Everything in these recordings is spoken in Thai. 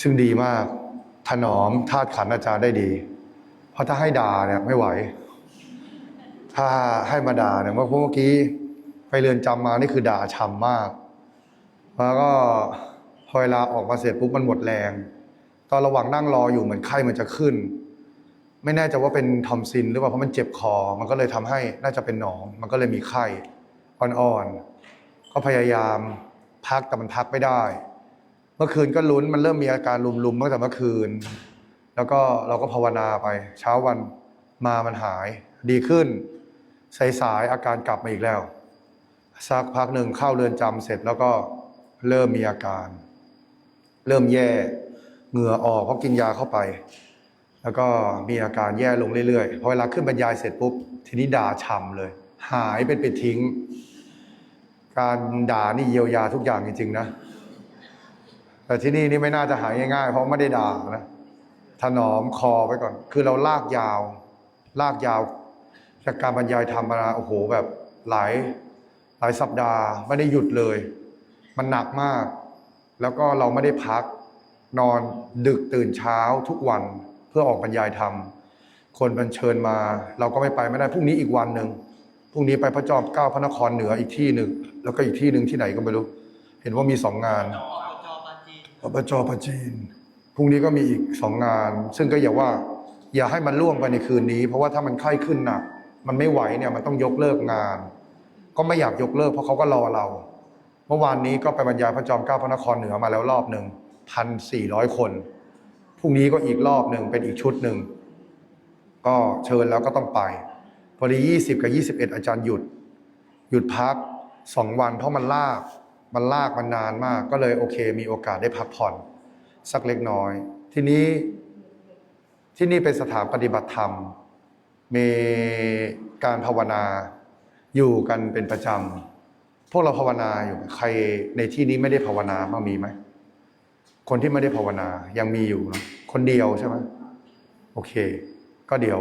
ซึ่งดีมากถนอมธาตุขันอาจารย์ได้ดี เพราะถ้าให้ด่าเนี่ยไม่ไหว ถ้าให้มาด่าเนี่ยเมื่อเมื่อกี้ไปเรือนจำมานี่คือด่าช่ำมาก แล้วก็พอเวลาออกมาเสร็จปุ๊บมันหมดแรง ตอนระหว่างนั่งรออยู่เหมือนไข้มันจะขึ้น ไม่แน่ใจว่าเป็นทอมซินหรือเปล่าเพราะมันเจ็บคอ มันก็เลยทำให้น่าจะเป็นหนอง มันก็เลยมีไข้อ่อนๆก็พยายามพักแต่มันพักไม่ได้ มื่อคืนก็ลุ้นมันเริ่มมีอาการลุมๆตั้งแต่เมื่อคืน แล้วก็เราก็ภาวนาไป เช้าวันมามันหายดีขึ้นสายๆอาการกลับมาอีกแล้วสักพักหนึ่งเข้าเรือนจำเสร็จแล้วก็เริ่มมีอาการ เริ่มแย่เหงื่อออกเพราะกินยาเข้าไป แล้วก็มีอาการแย่ลงเรื่อยๆพอเวลาขึ้นบรรยายเสร็จปุ๊บทีนี้ด่าช่ำเลย หายเป็นไปทิ้ง การด่านี่เยียวยาทุกอย่างจริงๆนะ แต่ที่นี่นี่ไม่น่าจะหายง่ายๆ เพราะไม่ได้ด่านะถนอมคอไว้ก่อน คือเราลากยาว ลากยาว จากการบรรยายธรรมมาโอ้โหแบบหลายหลายสัปดาห์ไม่ได้หยุดเลย มันหนักมาก แล้วก็เราไม่ได้พักนอนดึกตื่นเช้าทุกวันเพื่อออกบรรยายธรรม คนบัญเชิญมา เราก็ไม่ไปไม่ได้พรุ่งนี้อีกวันหนึ่งพรุ่งนี้ไปพระจอมเกล้าพระนครเหนืออีกที่หนึ่งแล้วก็อีกที่หนึ่งที่ไหนก็ไม่รู้ เห็นว่ามีสองงาน อบจประจีนพรุ่งนี้ก็มีอีกสองงาน ซึ่งก็อย่าว่า อย่าให้มันล่วงไปในคืนนี้ เพราะว่าถ้ามันไข้ขึ้นหนักมันไม่ไหวเนี่ยมันต้องยกเลิกงาน ก็ไม่อยากยกเลิกเพราะเขาก็รอเรา เมื่อวานนี้ก็ไปบรรยายพระจอมเกล้าพระนครเหนือมาแล้วรอบหนึ่งพันสี่ร้อยคนพรุ่งนี้ก็อีกรอบหนึ่งเป็นอีกชุดหนึ่งก็เชิญแล้วก็ต้องไป พอดียี่สิบกับยี่สิบเอ็ดอาจารย์หยุด หยุดพักสองวันเพราะมันลาก มันลากมันนานมาก ก็เลยโอเค มีโอกาสได้พักผ่อนสักเล็กน้อย ทีนี้ที่นี่เป็นสถานปฏิบัติธรรม มีการภาวนาอยู่กันเป็นประจำพวกเราภาวนาอยู่ใครในที่นี้ไม่ได้ภาวนาบ้างมีไหมคนที่ไม่ได้ภาวนายังมีอยู่นะคนเดียวใช่ไหมโอเค ก็เดี๋ยว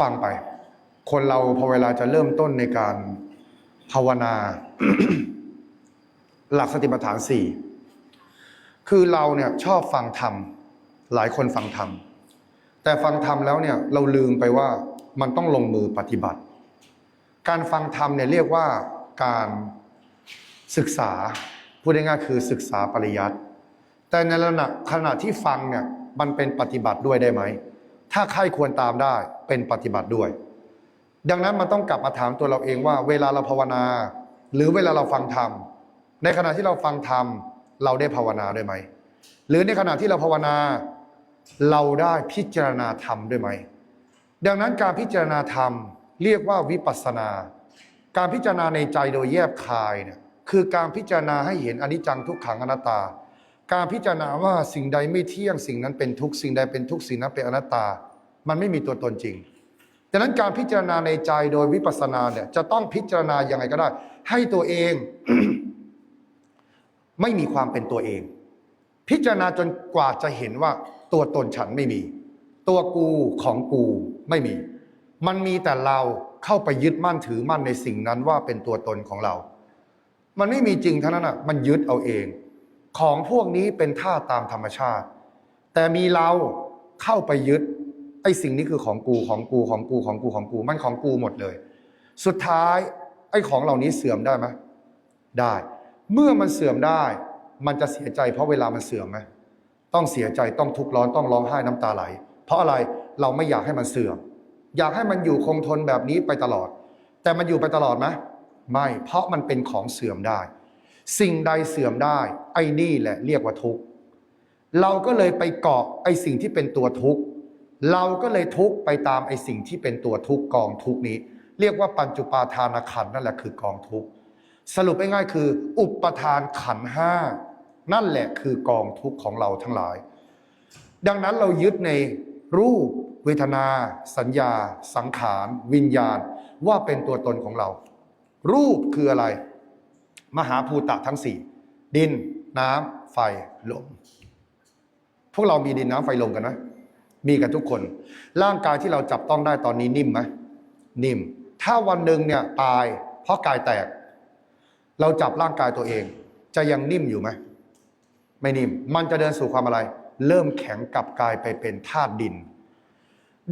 ฟังไป คนเราพอเวลาจะเริ่มต้นในการ ภาวนา หลักสติปัฏฐานสี่คือเราเนี่ยชอบฟังธรรม หลายคนฟังธรรม แต่ฟังธรรมแล้วเนี่ยเราลืมไปว่ามันต้องลงมือปฏิบัติ การฟังธรรมเนี่ยเรียกว่าการศึกษาพูดง่ายๆคือศึกษาปริยัติ แต่ในขณะขณะที่ฟังเนี่ยมันเป็นปฏิบัติด้วยได้ไหม ถ้าใครควรตามได้เป็นปฏิบัติด้วย ดังนั้นมันต้องกลับมาถามตัวเราเองว่า เวลาเราภาวนา หรือเวลาเราฟังธรรมในขณะที่เราฟังธรรมเราได้ภาวนาด้วยไหม หรือในขณะที่เราภาวนา เราได้พิจารณาธรรมด้วยไหม ดังนั้นการพิจารณาธรรมเรียกว่าวิปัสสนา การพิจารณาในใจโดยแยบคายเนี่ยคือการพิจารณาให้เห็นอนิจจังทุกขังอนัตตา การพิจารณาว่าสิ่งใดไม่เที่ยงสิ่งนั้นเป็นทุกสิ่งใดเป็นทุกสิ่งนั้นเป็นอนัตตา มันไม่มีตัวตนจริง ดังนั้นการพิจารณาในใจโดยวิปัสสนาเนี่ยจะต้องพิจารณาอย่างไรก็ได้ ให้ตัวเอง ไม่มีความเป็นตัวเอง พิจารณาจนกว่าจะเห็นว่า ตัวตนฉันไม่มี ตัวกูของกูไม่มี มันมีแต่เราเข้าไปยึดมั่นถือมั่นในสิ่งนั้นว่าเป็นตัวตนของเรา มันไม่มีจริงเท่านั้นอะมันยึดเอาเอง ของพวกนี้เป็นท่าตามธรรมชาติ แต่มีเราเข้าไปยึด ไอ้สิ่งนี้คือของกูของกูของกูของกูของกู มันของกูหมดเลย สุดท้ายไอ้ของเหล่านี้เสื่อมได้ไหมได้ เมื่อมันเสื่อมได้ มันจะเสียใจเพราะเวลามันเสื่อมไหมต้องเสียใจต้องทุกข์ร้อนต้องร้องไห้น้ำตาไหล เพราะอะไรเราไม่อยากให้มันเสื่อม อยากให้มันอยู่คงทนแบบนี้ไปตลอด แต่มันอยู่ไปตลอดไหมไม่เพราะมันเป็นของเสื่อมได้ สิ่งใดเสื่อมได้ ไอ้นี่แหละเรียกว่าทุกข์เราก็เลยไปเกาะไอ้สิ่งที่เป็นตัวทุกข์ เราก็เลยทุกไปตามไอ้สิ่งที่เป็นตัวทุกกองทุกนี้ เรียกว่าปัญจุปาทานขันนั่นแหละคือกองทุกสรุปง่ายๆคือ อุปทานขันห้านั่นแหละคือกองทุกข์ของเราทั้งหลาย ดังนั้นเรายึดในรูป เวทนา สัญญา สังขาร วิญญาณ ว่าเป็นตัวตนของเรา รูปคืออะไร มหาภูตะทั้งสี่ดิน น้ำไฟลมพวกเรามีดินน้ำไฟลมกันไหม มีกันทุกคน ร่างกายที่เราจับต้องได้ตอนนี้นิ่มไหมนิ่ม ถ้าวันหนึ่งเนี่ยตายเพราะกายแตก เราจับร่างกายตัวเอง จะยังนิ่มอยู่ไหมไม่นิ่ม มันจะเดินสู่ความอะไร เริ่มแข็งกลับกลายไปเป็นธาตุดิน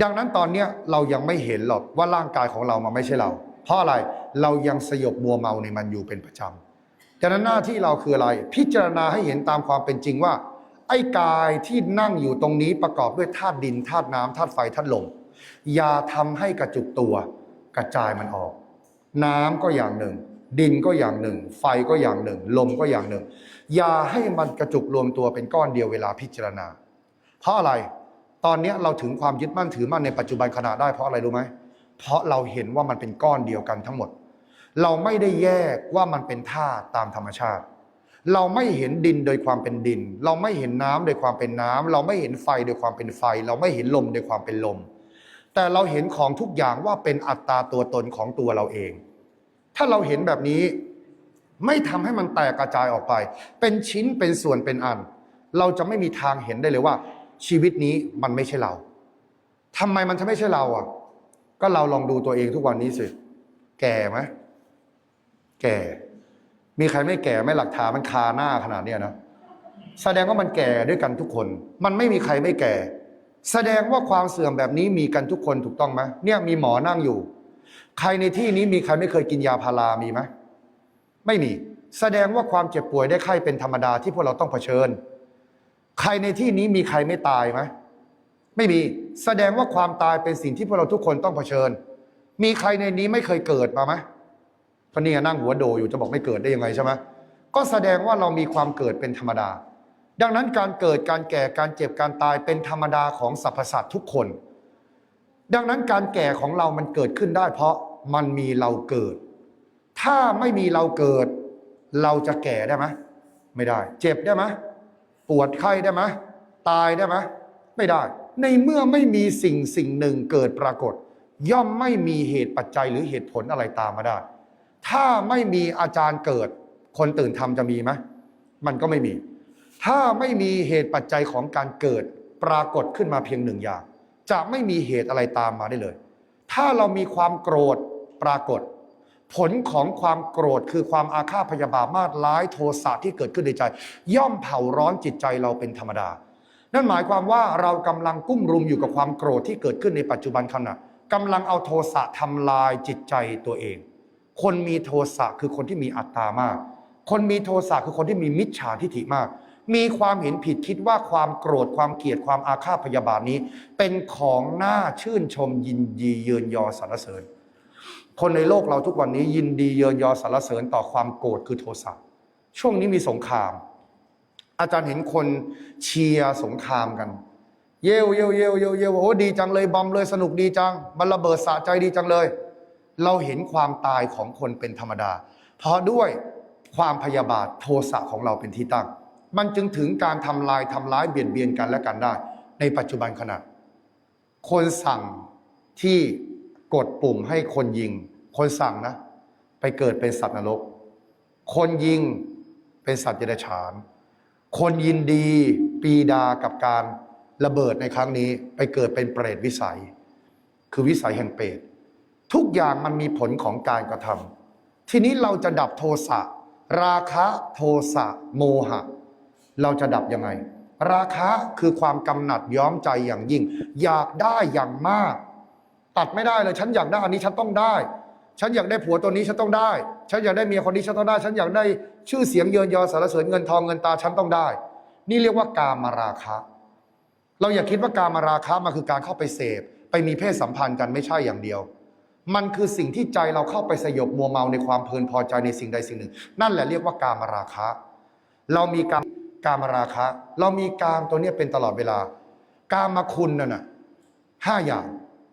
ดังนั้นตอนเนี้ยเรายังไม่เห็นหรอกว่าร่างกายของเรามันไม่ใช่เรา เพราะอะไรเรายังสยบมัวเมาในมันอยู่เป็นประจำดังนั้นหน้าที่เราคืออะไร พิจารณาให้เห็นตามความเป็นจริงว่า ไอ้กายที่นั่งอยู่ตรงนี้ประกอบด้วยธาตุดินธาตุน้ำธาตุไฟธาตุลมอย่าทำให้กระจุกตัวกระจายมันออก น้ำก็อย่างหนึ่ง ดินก็อย่างหนึ่ง ไฟก็อย่างหนึ่ง ลมก็อย่างหนึ่ง อย่าให้มันกระจุกรวมตัวเป็นก้อนเดียวเวลาพิจารณา เพราะอะไรตอนนี้เราถึงความยึดมั่นถือมั่นในปัจจุบันขณะได้เพราะอะไรรู้ไหมเพราะเราเห็นว่ามันเป็นก้อนเดียวกันทั้งหมด เราไม่ได้แยกว่ามันเป็นธาตุตามธรรมชาติ เราไม่เห็นดินโดยความเป็นดิน เราไม่เห็นน้ำโดยความเป็นน้ำเราไม่เห็นไฟโดยความเป็นไฟ เราไม่เห็นลมโดยความเป็นลม แต่เราเห็นของทุกอย่างว่าเป็นอัตตาตัวตนของตัวเราเอง ถ้าเราเห็นแบบนี้ไม่ทำให้มันแตกกระจายออกไป เป็นชิ้นเป็นส่วนเป็นอัน เราจะไม่มีทางเห็นได้เลยว่า ชีวิตนี้มันไม่ใช่เราทำไมมันจะไม่ใช่เราอะ ก็เราลองดูตัวเองทุกวันนี้สิ แก่ไหมแก่ มีใครไม่แก่ไม่หลักฐานมันคาหน้าขนาดเนี้ยนะแสดงว่ามันแก่ด้วยกันทุกคน มันไม่มีใครไม่แก่ แสดงว่าความเสื่อมแบบนี้มีกันทุกคนถูกต้องไหมเนี่ยมีหมอนั่งอยู่ ใครในที่นี้มีใครไม่เคยกินยาพารามีไหมไม่มี แสดงว่าความเจ็บป่วยได้ไข้เป็นธรรมดาที่พวกเราต้องเผชิญ ใครในที่นี้มีใครไม่ตายไหมไม่มี แสดงว่าความตายเป็นสิ่งที่พวกเราทุกคนต้องเผชิญ มีใครในนี้ไม่เคยเกิดมาไหม เพรานี่นั่งหัวโดอยู่จะบอกไม่เกิดได้ยังไงใช่ไหมก็แสดงว่าเรามีความเกิดเป็นธรรมดา ดังนั้นการเกิดการแก่การเจ็บการตายเป็นธรรมดาของสรรพสัตว์ทุกคน ดังนั้นการแก่ของเรามันเกิดขึ้นได้ เพราะมันมีเราเกิด ถ้าไม่มีเราเกิด เราจะแก่ได้ไหมไม่ได้ เจ็บได้ไหมปวดไข้ได้ไหมตายได้ไหมไม่ได้ ในเมื่อไม่มีสิ่งสิ่งหนึ่งเกิดปรากฏ ย่อมไม่มีเหตุปัจจัยหรือเหตุผลอะไรตามมาได้ ถ้าไม่มีอาจารย์เกิด คนตื่นทำจะมีไหมมันก็ไม่มี ถ้าไม่มีเหตุปัจจัยของการเกิดปรากฏขึ้นมาเพียงหนึ่งอย่าง จะไม่มีเหตุอะไรตามมาได้เลย ถ้าเรามีความโกรธปรากฏ ผลของความโกรธคือความอาฆาตพยาบาทมาตร้ายโทสะที่เกิดขึ้นในใจ ย่อมเผาร้อนจิตใจเราเป็นธรรมดา นั่นหมายความว่าเรากำลังกุ้มรุมอยู่กับความโกรธที่เกิดขึ้นในปัจจุบันขณะกำลังเอาโทสะทำลายจิตใจตัวเอง คนมีโทสะคือคนที่มีอัตตามาก คนมีโทสะคือคนที่มีมิจฉาทิฐิมาก มีความเห็นผิดคิดว่าความโกรธความเกลียดความอาฆาตพยาบาทนี้ เป็นของน่าชื่นชมยินดีเยินยอสรรเสริญ คนในโลกเราทุกวันนี้ยินดีเยินยอสรรเสริญต่อความโกรธคือโทสะช่วงนี้มีสงคราม อาจารย์เห็นคนเชียร์สงครามกัน เยวเยวเยวเยวเยวโอ้ดีจังเลยบอมเลยสนุกดีจังมันระเบิดสะใจดีจังเลย เราเห็นความตายของคนเป็นธรรมดา เพราะด้วยความพยาบาทโทสะของเราเป็นที่ตั้ง มันจึงถึงการทำลายทำร้ายเบียดเบียนกันและกันได้ ในปัจจุบันขณะ คนสั่งที่กดปุ่มให้คนยิง คนสั่งนะ ไปเกิดเป็นสัตว์นรก คนยิงเป็นสัตว์เดรัจฉาน คนยินดีปีดากับการระเบิดในครั้งนี้ ไปเกิดเป็นเปรตวิสัย คือวิสัยแห่งเปรต ทุกอย่างมันมีผลของการกระทำทีนี้เราจะดับโทสะ ราคะโทสะโมหะ เราจะดับยังไง ราคะคือความกำหนัดย้อมใจอย่างยิ่ง อยากได้อย่างมาก ตัดไม่ได้เลย ฉันอยากได้อันนี้ฉันต้องได้ ฉันอยากได้ผัวตัวนี้ฉันต้องได้ ฉันอยากได้เมียคนนี้ฉันต้องได้ ฉันอยากได้ชื่อเสียงเยินยอสารเสริญเงินทองเงินตาฉันต้องได้ นี่เรียกว่ากามราคะ เราอย่าคิดว่ากามราคะมันคือการเข้าไปเสพ ไปมีเพศสัมพันธ์กันไม่ใช่อย่างเดียว มันคือสิ่งที่ใจเราเข้าไปสยบมัวเมาในความเพลินพอใจในสิ่งใดสิ่งหนึ่ง นั่นแหละเรียกว่ากามราคะ เรามีกามกามราคะ เรามีกามตัวเนี้ยเป็นตลอดเวลา กามมาคุณนั่นน่ะห้าอย่าง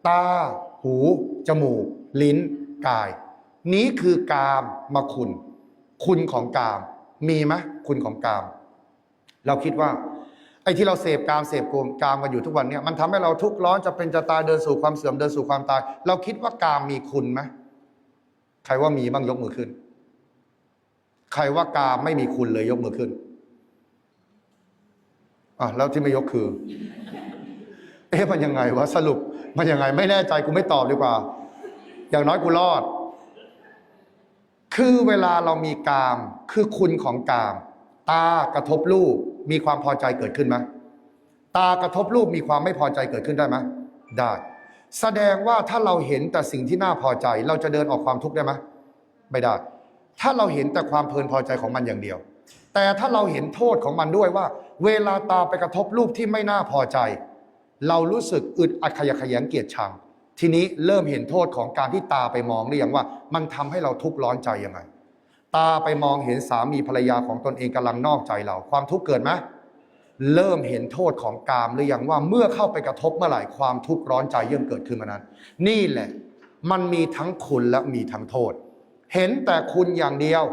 ตา หู จมูก ลิ้น กาย นี้คือกามมาคุณ คุณของกาม มีไหมคุณของกาม เราคิดว่า ไอ้ที่เราเสพกามเสพโกมกามกันอยู่ทุกวันเนี่ยมันทำให้เราทุกข์ร้อนจะเป็นจะตายเดินสู่ความเสื่อมเดินสู่ความตาย เราคิดว่ากามมีคุณไหมใครว่ามีบ้างยกมือขึ้น ใครว่ากามไม่มีคุณเลยยกมือขึ้นอะแล้วที่ไม่ยกคือ เอ๊ะมันยังไงวะสรุปมันยังไง ไม่แน่ใจกูไม่ตอบดีกว่า อย่างน้อยกูรอด คือเวลาเรามีกาม คือคุณของกาม ตากระทบรูป มีความพอใจเกิดขึ้นไหมตากระทบรูปมีความไม่พอใจเกิดขึ้นได้ไหมได้ แสดงว่าถ้าเราเห็นแต่สิ่งที่น่าพอใจเราจะเดินออกความทุกข์ได้ไหมไม่ได้ ถ้าเราเห็นแต่ความเพลินพอใจของมันอย่างเดียว แต่ถ้าเราเห็นโทษของมันด้วยว่า เวลาตาไปกระทบรูปที่ไม่น่าพอใจ เรารู้สึกอึดอัดขยะแขยงเกลียดชังทีนี้เริ่มเห็นโทษของการที่ตาไปมองหรือยังว่า มันทำให้เราทุกข์ร้อนใจยังไง ตาไปมองเห็นสามีภรรยาของตนเองกำลังนอกใจเรา ความทุกข์เกิดไหมเริ่มเห็นโทษของกามหรือยังว่าเมื่อเข้าไปกระทบเมื่อไหร่ความทุกข์ร้อนใจย่อมเกิดขึ้นมานั้น นี่แหละ มันมีทั้งคุณและมีทั้งโทษ เห็นแต่คุณอย่างเดียว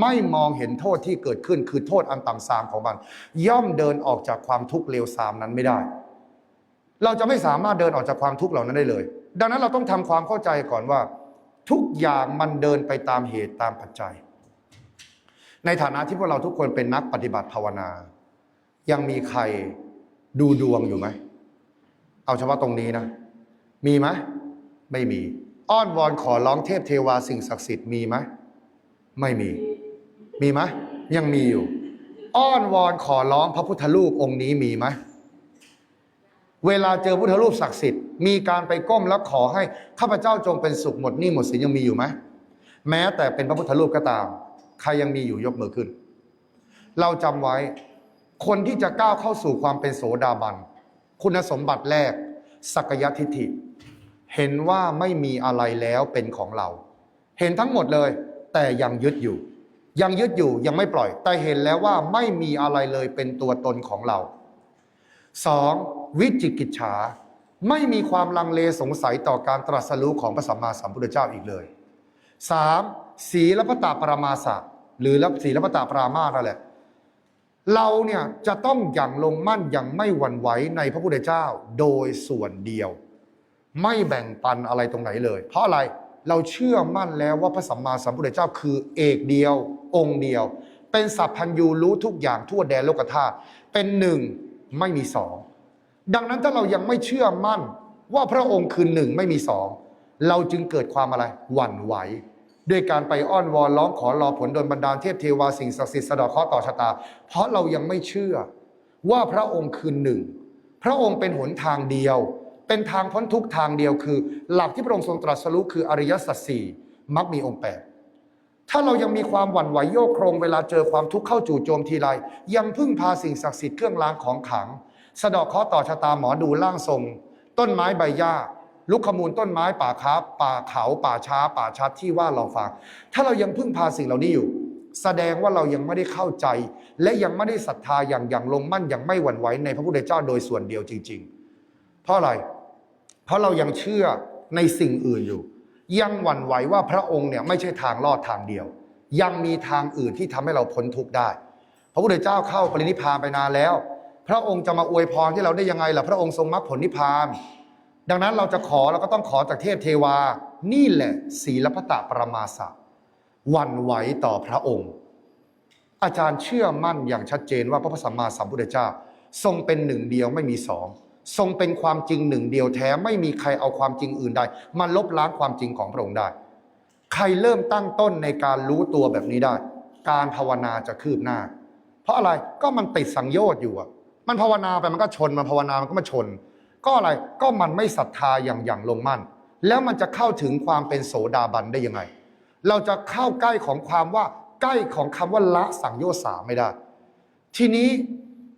ไม่มองเห็นโทษที่เกิดขึ้นคือโทษอันต่ำทรามของมัน ย่อมเดินออกจากความทุกข์เลวทรามนั้นไม่ได้ เราจะไม่สามารถเดินออกจากความทุกข์เหล่านั้นได้เลย ดังนั้นเราต้องทำความเข้าใจก่อนว่า ทุกอย่างมันเดินไปตามเหตุตามปัจจัย ในฐานะที่พวกเราทุกคนเป็นนักปฏิบัติภาวนา ยังมีใครดูดวงอยู่ไหม เอาเฉพาะตรงนี้นะ มีไหมไม่มี อ้อนวอนขอร้องเทพเทวาสิ่งศักดิ์สิทธิ์มีไหมไม่มี มีไหมยังมีอยู่ อ้อนวอนขอร้องพระพุทธรูปองค์นี้มีไหมเวลาเจอพุทธรูปศักดิ์สิทธิ์มีการไปก้มแล้วขอให้ข้าพเจ้าจงเป็นสุขหมดหนี้หมดสินยังมีอยู่ไหมแม้แต่เป็นพระพุทธรูปก็ตาม ใครยังมีอยู่ยกมือขึ้น เราจำไว้ คนที่จะก้าวเข้าสู่ความเป็นโสดาบัน คุณสมบัติแรก สักยทิฏฐิ เห็นว่าไม่มีอะไรแล้วเป็นของเรา เห็นทั้งหมดเลย แต่ยังยึดอยู่ ยังยึดอยู่ยังไม่ปล่อย แต่เห็นแล้วว่าไม่มีอะไรเลยเป็นตัวตนของเราสองวิจิกิจฉาไม่มีความลังเลสงสัยต่อการตรัสรู้ของพระสัมมาสัมพุทธเจ้าอีกเลยสาม ศีลพัตตปรามาสะหรือศีลพัตตปรามาสนั่นแหละ เราเนี่ยจะต้องอย่างลงมั่นอย่างไม่หวั่นไหวในพระพุทธเจ้าโดยส่วนเดียว ไม่แบ่งปันอะไรตรงไหนเลย เพราะอะไรเราเชื่อมั่นแล้วว่าพระสัมมาสัมพุทธเจ้าคือเอกเดียว องค์เดียว เป็นสัพพัญญูรู้ทุกอย่างทั่วแดนโลกธาตุเป็นหนึ่งไม่มีสองดังนั้นถ้าเรายังไม่เชื่อมั่นว่าพระองค์คือหนึ่งไม่มีสองเราจึงเกิดความอะไรหวั่นไหว ด้วยการไปอ้อนวอนร้องขอรอผลโดนบันดาลเทพเทวาสิ่งศักดิ์สิทธิ์สะดอกเคราะห์ต่อชะตา เพราะเรายังไม่เชื่อว่าพระองค์คือหนึ่ง พระองค์เป็นหนทางเดียว เป็นทางพ้นทุกทางเดียวคือ หลักที่พระองค์ทรงตรัสรู้คืออริยสัจสี่มักมีองค์แปดถ้าเรายังมีความหวั่นไหวโยกโครงเวลาเจอความทุกข์เข้าจู่โจมทีไรยังพึ่งพาสิ่งศักดิ์สิทธิ์เครื่องรางของขลังสะดอกเคราะห์ต่อชะตาหมอดูร่างทรง ต้นไม้ใบหญ้า ลุกขมูลต้นไม้ป่าค้าป่าเขาป่าช้า ป่าชัดที่ว่าเราฟังถ้าเรายังพึ่งพาสิ่งเหล่านี้อยู่ แสดงว่าเรายังไม่ได้เข้าใจ และยังไม่ได้ศรัทธาอย่างอย่างลงมั่นอย่างไม่หวั่นไหวในพระพุทธเจ้าโดยส่วนเดียวจริง ๆ เพราะอะไร เพราะเรายังเชื่อในสิ่งอื่นอยู่ ยังหวั่นไหวว่าพระองค์เนี่ยไม่ใช่ทางรอดทางเดียว ยังมีทางอื่นที่ทำให้เราพ้นทุกข์ได้ พระพุทธเจ้าเข้าปรินิพพานไปนานแล้ว พระองค์จะมาอวยพรที่เราได้ยังไงล่ะพระองค์ทรงมรรคผลนิพพาน ดังนั้นเราจะขอเราก็ต้องขอจากเทพเทวา นี่แหละศีลพัตตปรมาสะวันไหวต่อพระองค์ อาจารย์เชื่อมั่นอย่างชัดเจนว่าพระสัมมาสัมพุทธเจ้า ทรงเป็นหนึ่งเดียวไม่มีสองทรงเป็นความจริงหนึ่งเดียวแท้ไม่มีใครเอาความจริงอื่นใดมาลบล้างความจริงของพระองค์ได้ ใครเริ่มตั้งต้นในการรู้ตัวแบบนี้ได้ การภาวนาจะคืบหน้า เพราะอะไรก็มันติดสังโยชน์อยู่อะมันภาวนาไปมันก็ชนมันภาวนามันก็มาชน ก็อะไรก็มันไม่ศรัทธาอย่างอย่างลงมั่น แล้วมันจะเข้าถึงความเป็นโสดาบันได้ยังไง เราจะเข้าใกล้ของความว่าใกล้ของคำว่าละสังโยชน์สาไม่ได้ ทีนี้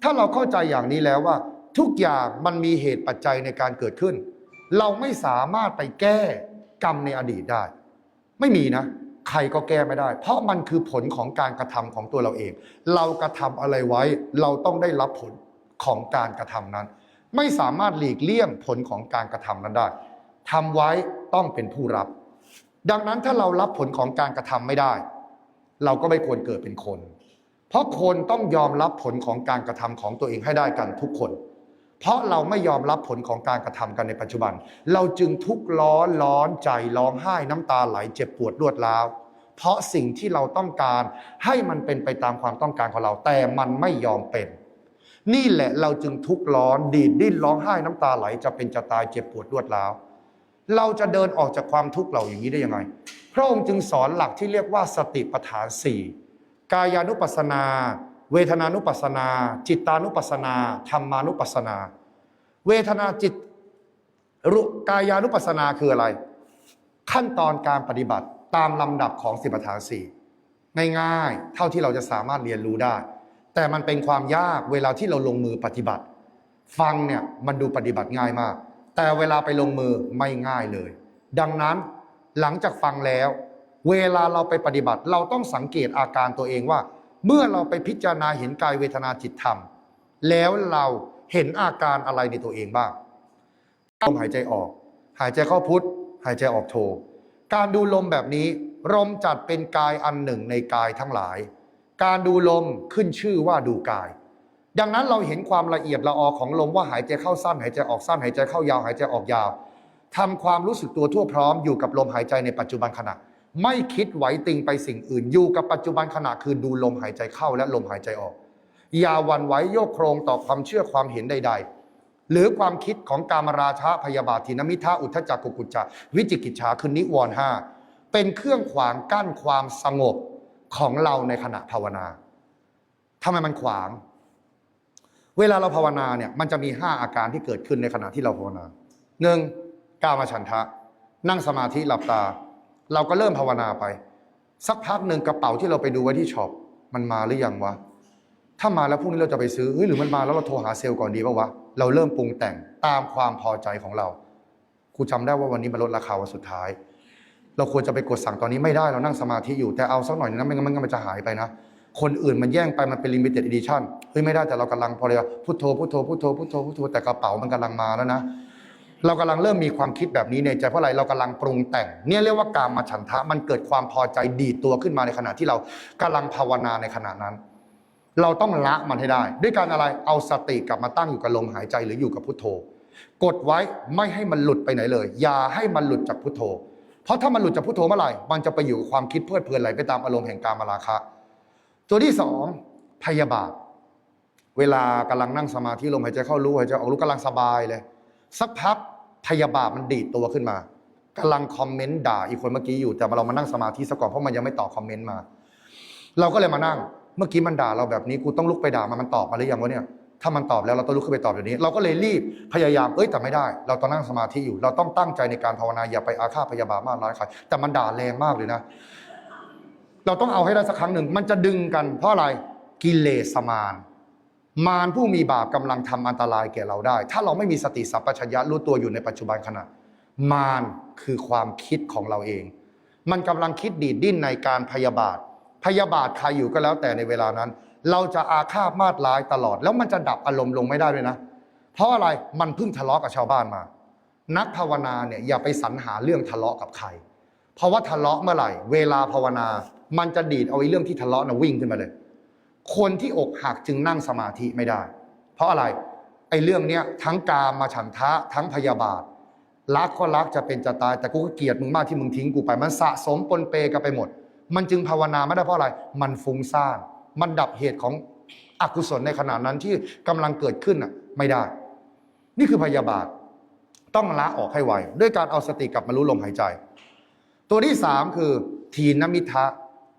ถ้าเราเข้าใจอย่างนี้แล้วว่า ทุกอย่างมันมีเหตุปัจจัยในการเกิดขึ้น เราไม่สามารถไปแก้กรรมในอดีตได้ ไม่มีนะ ใครก็แก้ไม่ได้ เพราะมันคือผลของการกระทำของตัวเราเอง เรากระทำอะไรไว้ เราต้องได้รับผลของการกระทำนั้น ไม่สามารถหลีกเลี่ยงผลของการกระทำนั้นได้ทำไว้ต้องเป็นผู้รับ ดังนั้นถ้าเรารับผลของการกระทำไม่ได้ เราก็ไม่ควรเกิดเป็นคน เพราะคนต้องยอมรับผลของการกระทำของตัวเองให้ได้กันทุกคน เพราะเราไม่ยอมรับผลของการกระทำกันในปัจจุบัน เราจึงทุกข์ร้อนร้อนใจร้องไห้น้ำตาไหลเจ็บปวดรวดร้าวเพราะสิ่งที่เราต้องการให้มันเป็นไปตามความต้องการของเรา แต่มันไม่ยอมเป็น นี่แหละเราจึงทุกข์ร้อนดีดดิ้นร้องไห้น้ำตาไหล จะเป็นจะตายเจ็บปวดรวดร้าวเราจะเดินออกจากความทุกข์เราอย่างนี้ได้ยังไง พระองค์จึงสอนหลักที่เรียกว่าสติปัฏฐานสี่กายานุปัสนา เวทนานุปัสนา จิตานุปัสนาธรรมานุปัสนา เวทนาจิตรุกายานุปัสนาคืออะไร ขั้นตอนการปฏิบัติตามลำดับของสิบประธานสี่ง่ายๆ เท่าที่เราจะสามารถเรียนรู้ได้ แต่มันเป็นความยากเวลาที่เราลงมือปฏิบัติ ฟังเนี่ยมันดูปฏิบัติง่ายมาก แต่เวลาไปลงมือไม่ง่ายเลย ดังนั้นหลังจากฟังแล้ว เวลาเราไปปฏิบัติ เราต้องสังเกตอาการตัวเองว่า เมื่อเราไปพิจารณาเห็นกายเวทนาจิตธรรม แล้วเราเห็นอาการอะไรในตัวเองบ้างลมหายใจออก หายใจเข้าพุทธหายใจออกโท การดูลมแบบนี้ลมจัดเป็นกายอันหนึ่งในกายทั้งหลาย การดูลมขึ้นชื่อว่าดูกาย ดังนั้นเราเห็นความละเอียดละออของลมว่าหายใจเข้าสั้นหายใจออกสั้นหายใจเข้ายาวหายใจออกยาวทำความรู้สึกตัวทั่วพร้อมอยู่กับลมหายใจในปัจจุบันขณะ ไม่คิดไหวติงไปสิ่งอื่น อยู่กับปัจจุบันขณะคือดูลมหายใจเข้าและลมหายใจออก อย่าหวันไหวโยกโครงต่อความเชื่อความเห็นใด ๆ หรือความคิดของกามราชะพยาบาทินมิทาอุทธจักกุกุจจะวิจิกิจฉาคือนิวรห้าเป็นเครื่องขวางกั้นความสงบ ของเราในขณะภาวนาทำไมมันขวาง เวลาเราภาวนาเนี่ยมันจะมี 5 อาการที่เกิดขึ้นในขณะที่เราภาวนาหนึ่งกามาฉันทะ นั่งสมาธิหลับตา เราก็เริ่มภาวนาไป สักพักหนึ่งกระเป๋าที่เราไปดูไว้ที่ช็อปมันมาหรือยังวะถ้ามาแล้วพรุ่งนี้เราจะไปซื้อเฮ้ยหรือมันมาแล้วเราโทรหาเซลล์ก่อนดีป่าวะเราเริ่มปรุงแต่งตามความพอใจของเราครูจำได้ว่าวันนี้มันลดราคาวันสุดท้าย เราควรจะไปกดสั่งตอนนี้ไม่ได้เรานั่งสมาธิอยู่แต่เอาสักหน่อยนะไม่งั้นมันจะหายไปนะ คนอื่นมันแย่งไปมันเป็น limited edition เฮ้ยไม่ได้แต่เรากำลังพอเลยพุทโธพุทโธพุทโธพุทโธพุทโธแต่กระเป๋ามันกำลังมาแล้วนะ เรากำลังเริ่มมีความคิดแบบนี้ในใจเพราะอะไรเรากำลังปรุงแต่ง เนี่ยเรียกว่าการมาฉันทะมันเกิดความพอใจดีดตัวขึ้นมาในขณะที่เรากำลังภาวนาในขณะนั้น เราต้องละมันให้ได้ ด้วยการอะไรเอาสติกลับมาตั้งอยู่กับลมหายใจหรืออยู่กับพุทโธ กดไว้ไม่ให้มันหลุดไปไหนเลย อย่าให้มันหลุดจากพุทโธ เพราะถ้ามันหลุดจากพุทโธเมื่อไหร่ มันจะไปอยู่กับความคิดเพลิดเพลินไหลไปตามอารมณ์แห่งการมาราคะ ตัวที่สองพยาบาท เวลากำลังนั่งสมาธิลมหายใจเข้ารู้หายใจออกรู้กำลังสบายเลย สักพักพยาบาทมันดีดตัวขึ้นมากำลังคอมเมนต์ด่าอีกคนเมื่อกี้อยู่แต่เรามานั่งสมาธิซะก่อนเพราะมันยังไม่ตอบคอมเมนต์มา เราก็เลยมานั่ง เมื่อกี้มันด่าเราแบบนี้กูต้องลุกไปด่ามันมันตอบมาหรือยังวะเนี่ย ถ้ามันตอบแล้วเราต้องลุกขึ้นไปตอบเดี๋ยวนี้ เราก็เลยรีบพยายามเอ้ยแต่ไม่ได้ เราต้องนั่งสมาธิอยู่ เราต้องตั้งใจในการภาวนาอย่าไปอาฆาตพยาบาทมากร้ายใครแต่มันด่าแรงมากเลยนะ เราต้องเอาให้ได้สักครั้งหนึ่งมันจะดึงกันเพราะอะไรกิเลสมารมารผู้มีบาปกำลังทำอันตรายแก่เราได้ ถ้าเราไม่มีสติสัพพัญญะรู้ตัวอยู่ในปัจจุบันขณะ มารคือความคิดของเราเอง มันกำลังคิดดีดดิ้นในการพยาบาท พยาบาทใครอยู่ก็แล้วแต่ในเวลานั้น เราจะอาฆาตมาดร้ายตลอด แล้วมันจะดับอารมณ์ลงไม่ได้ด้วยนะ เพราะอะไรมันเพิ่งทะเลาะกับชาวบ้านมา นักภาวนาเนี่ยอย่าไปสรรหาเรื่องทะเลาะกับใคร เพราะว่าทะเลาะเมื่อไหร่ เวลาภาวนา มันจะดีดเอาไอ้เรื่องที่ทะเลาะนะวิ่งขึ้นมาเลย คนที่อกหักจึงนั่งสมาธิไม่ได้ เพราะอะไรไอ้เรื่องเนี้ยทั้งกามมาฉันทะทั้งพยาบาทรักก็รักจะเป็นจะตายแต่กูก็เกลียดมึงมากที่มึงทิ้งกูไป มันสะสมปนเปกันไปหมด มันจึงภาวนาไม่ได้เพราะอะไร มันฟุ้งซ่าน มันดับเหตุของอกุศลในขณะนั้นที่กำลังเกิดขึ้นอะไม่ได้ นี่คือพยาบาทต้องละออกให้ไวด้วยการเอาสติกลับมารู้ลมหายใจ ตัวที่สามคือ ทีนมิทะ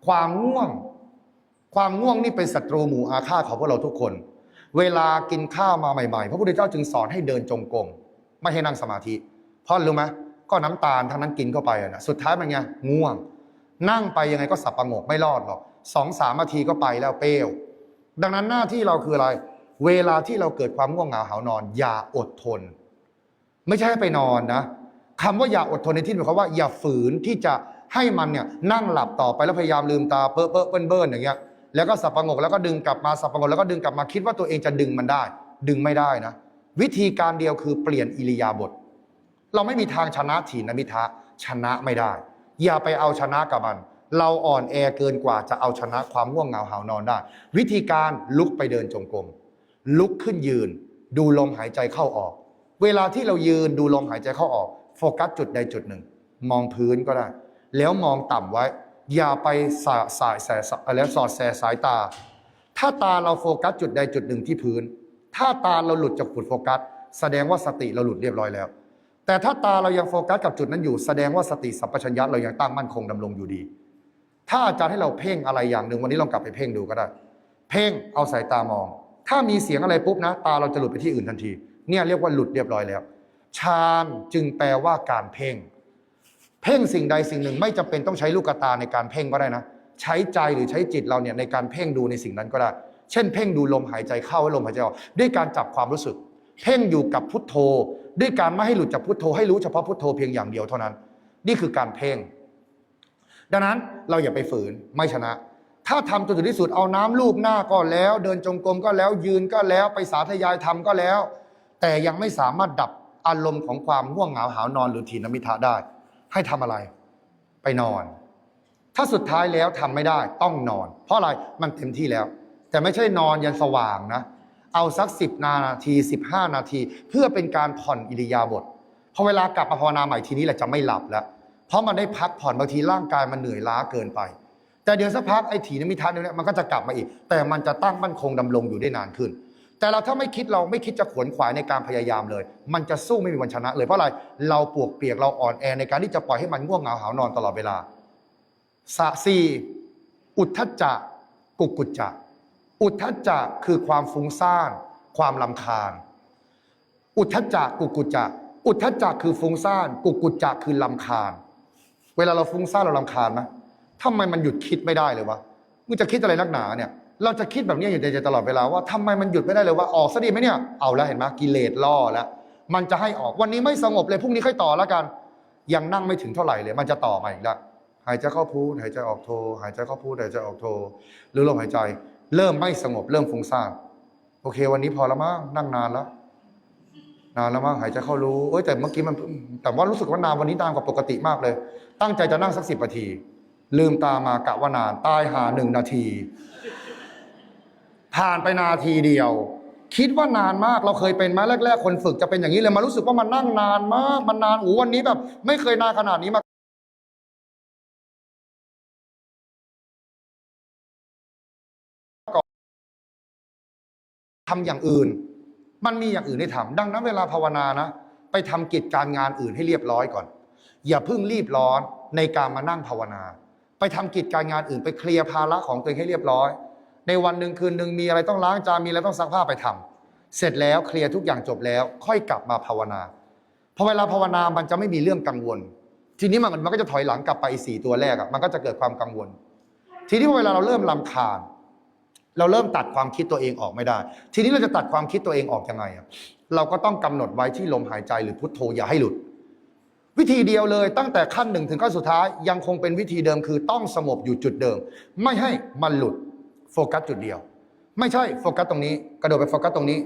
ความง่วง ความง่วงนี่เป็นศัตรูหมู่อาฆาตของพวกเราทุกคน เวลากินข้าวมาใหม่ๆ พระพุทธเจ้าจึงสอนให้เดินจงกรมไม่ให้นั่งสมาธิ เพราะรู้ไหมก็น้ำตาลทั้งนั้นกินเข้าไปนะสุดท้ายมันไงง่วง นั่งไปยังไงก็สับประงกไม่รอดหรอก สองสามนาทีก็ไปแล้วเปรี้ยว ดังนั้นหน้าที่เราคืออะไร เวลาที่เราเกิดความง่วงเหงาหานอน อย่าอดทน ไม่ใช่ให้ไปนอนนะคำว่าอย่าอดทนในที่หมายความว่า อย่าฝืนที่จะให้มันเนี่ยนั่งหลับต่อไปแล้วพยายามลืมตาเพ้อเพ้อเบิ้ลเบิ้ลอย่างเงี้ยแล้วก็สับประงกแล้วก็ดึงกลับมาสับประงกแล้วก็ดึงกลับมาคิดว่าตัวเองจะดึงมันได้ ดึงไม่ได้นะ วิธีการเดียวคือเปลี่ยนอิริยาบถเราไม่มีทางชนะถีนมิทะชนะไม่ได้ อย่าไปเอาชนะกับมัน เราอ่อนแอเกินกว่าจะเอาชนะความง่วงเหงาหาวนอนได้ วิธีการลุกไปเดินจงกรมลุกขึ้นยืน ดูลมหายใจเข้าออก เวลาที่เรายืนดูลมหายใจเข้าออก โฟกัสจุดใดจุดหนึ่ง มองพื้นก็ได้ แล้วมองต่ำไว้ อย่าไปสาสายแสอะไรสอดแสสายตา ถ้าตาเราโฟกัสจุดใดจุดหนึ่งที่พื้น ถ้าตาเราหลุดจากจุดโฟกัส แสดงว่าสติเราหลุดเรียบร้อยแล้ว แต่ถ้าตาเรายังโฟกัสกับจุดนั้นอยู่ แสดงว่าสติสัมปชัญญะเรายังตั้งมั่นคงดำรงอยู่ดี ถ้าอาจารย์ให้เราเพ่งอะไรอย่างหนึ่งวันนี้ลองกลับไปเพ่งดูก็ได้ เพ่งเอาสายตามอง ถ้ามีเสียงอะไรปุ๊บนะ ตาเราจะหลุดไปที่อื่นทันที เนี่ยเรียกว่าหลุดเรียบร้อยแล้วฌานจึงแปลว่าการเพ่ง เพ่งสิ่งใดสิ่งหนึ่งไม่จำเป็นต้องใช้ลูกตาในการเพ่งก็ได้นะ ใช้ใจหรือใช้จิตเราเนี่ยในการเพ่งดูในสิ่งนั้นก็ได้ เช่น เพ่งดูลมหายใจเข้าและลมหายใจออกด้วยการจับความรู้สึก เพ่งอยู่กับพุทโธ ด้วยการไม่ให้หลุดจากพุทโธให้รู้เฉพาะพุทโธเพียงอย่างเดียวเท่านั้น นี่คือการเพ่ง ดังนั้นเราอย่าไปฝืนไม่ชนะ ถ้าทำจนถึงที่สุดเอาน้ำลูบหน้าก็แล้ว เดินจงกรมก็แล้วยืนก็แล้วไปสาธยายทำก็แล้ว แต่ยังไม่สามารถดับอารมณ์ของความง่วงเหงาหาวนอนหรือถีนมิทะได้ ให้ทำอะไร ไปนอน ถ้าสุดท้ายแล้วทำไม่ได้ต้องนอน เพราะอะไรมันเต็มที่แล้ว แต่ไม่ใช่นอนยันสว่างนะเอาสัก10นาที 15 นาที เพื่อเป็นการผ่อนอิริยาบถพอเวลากลับมาภาวนาใหม่ทีนี้แหละจะไม่หลับแล้ว เพราะมันได้พักผ่อนบางทีร่างกายมันเหนื่อยล้าเกินไป แต่เดี๋ยวสักพักไอ้ถีนมิทัศน์เนี่ยมันก็จะกลับมาอีก แต่มันจะตั้งมั่นคงดำรงอยู่ได้นานขึ้น แต่เราถ้าไม่คิดเราไม่คิดจะขวนขวายในการพยายามเลย มันจะสู้ไม่มีวันชนะ เลยเพราะอะไรเราปวกเปียกเราอ่อนแอในการที่จะปล่อยให้มันง่วงเหงาหานอนตลอดเวลาสะสีอุทธัจจะกุกกุจจะอุทธัจจะคือความฟุ้งซ่านความลำคาญ อุทธัจจะกุกกุจจะอุทธัจจะคือฟุ้งซ่าน กุกกุจจะคือลำคาญ เวลาเราฟุ้งซ่านเราลำคาญไหมทำไมมันหยุดคิดไม่ได้เลยวะมึงจะคิดอะไรนักหนาเนี่ย เราจะคิดแบบนี้อยู่ในใจตลอดเวลาว่าทำไมมันหยุดไม่ได้เลยว่าออกซะดีไหมเนี่ยเอาแล้วเห็นไหมกิเลสล่อแล้วมันจะให้ออกวันนี้ไม่สงบเลยพรุ่งนี้ค่อยต่อแล้วกัน ยังนั่งไม่ถึงเท่าไหร่เลย มันจะต่อมาอีกแล้วหายใจเข้าพูดหายใจออกโท หายใจเข้าพูดหายใจออกโท หรือลมหายใจ เริ่มไม่สงบเริ่มฟุ้งซ่านโอเค วันนี้พอแล้วมั้งนั่งนานแล้ว นานแล้วมั้งหายใจเข้ารู้เอ้ยแต่เมื่อกี้มันแต่ว่ารู้สึกว่านานวันนี้นานกว่าปกติมากเลย ตั้งใจจะนั่งสักสิบนาที ลืมตามากะว่านานตายหาหนึ่งนาที ผ่านไปนาทีเดียว คิดว่านานมากเราเคยเป็นไหมแรก ๆ คนฝึกจะเป็นอย่างนี้เลยมารู้สึกว่ามันนั่งนานมากมันนานโอ้วันนี้แบบ ไม่เคยนานขนาดนี้มาทำอย่างอื่น มันมีอย่างอื่นให้ทำดังนั้นเวลาภาวนานะ ไปทำกิจการงานอื่นให้เรียบร้อยก่อน อย่าเพิ่งรีบร้อนในการมานั่งภาวนา ไปทำกิจการงานอื่น ไปเคลียร์ภาระของตัวเองให้เรียบร้อย ในวันหนึ่งคืนหนึ่งมีอะไรต้องล้างจานมีอะไรต้องซักผ้าไปทำเสร็จแล้วเคลียร์ทุกอย่างจบแล้ว ค่อยกลับมาภาวนาพอเวลาภาวนามันจะไม่มีเรื่องกังวล ทีนี้มันมันก็จะถอยหลังกลับไปสี่ตัวแรกอะมันก็จะเกิดความกังวล ทีนี้พอเวลาเราเริ่มลำคาญ เราเริ่มตัดความคิดตัวเองออกไม่ได้ ทีนี้เราจะตัดความคิดตัวเองออกยังไงอะเราก็ต้องกำหนดไว้ที่ลมหายใจหรือพุทโธอย่าให้หลุด วิธีเดียวเลยตั้งแต่ขั้นหนึ่งถึงขั้นสุดท้ายยังคงเป็นวิธีเดิมคือต้องสงบอยู่จุดเดิม ไม่ให้มันหลุดโฟกัสจุดเดียว ไม่ใช่โฟกัสตรงนี้ กระโดดไปโฟกัสตรงนี้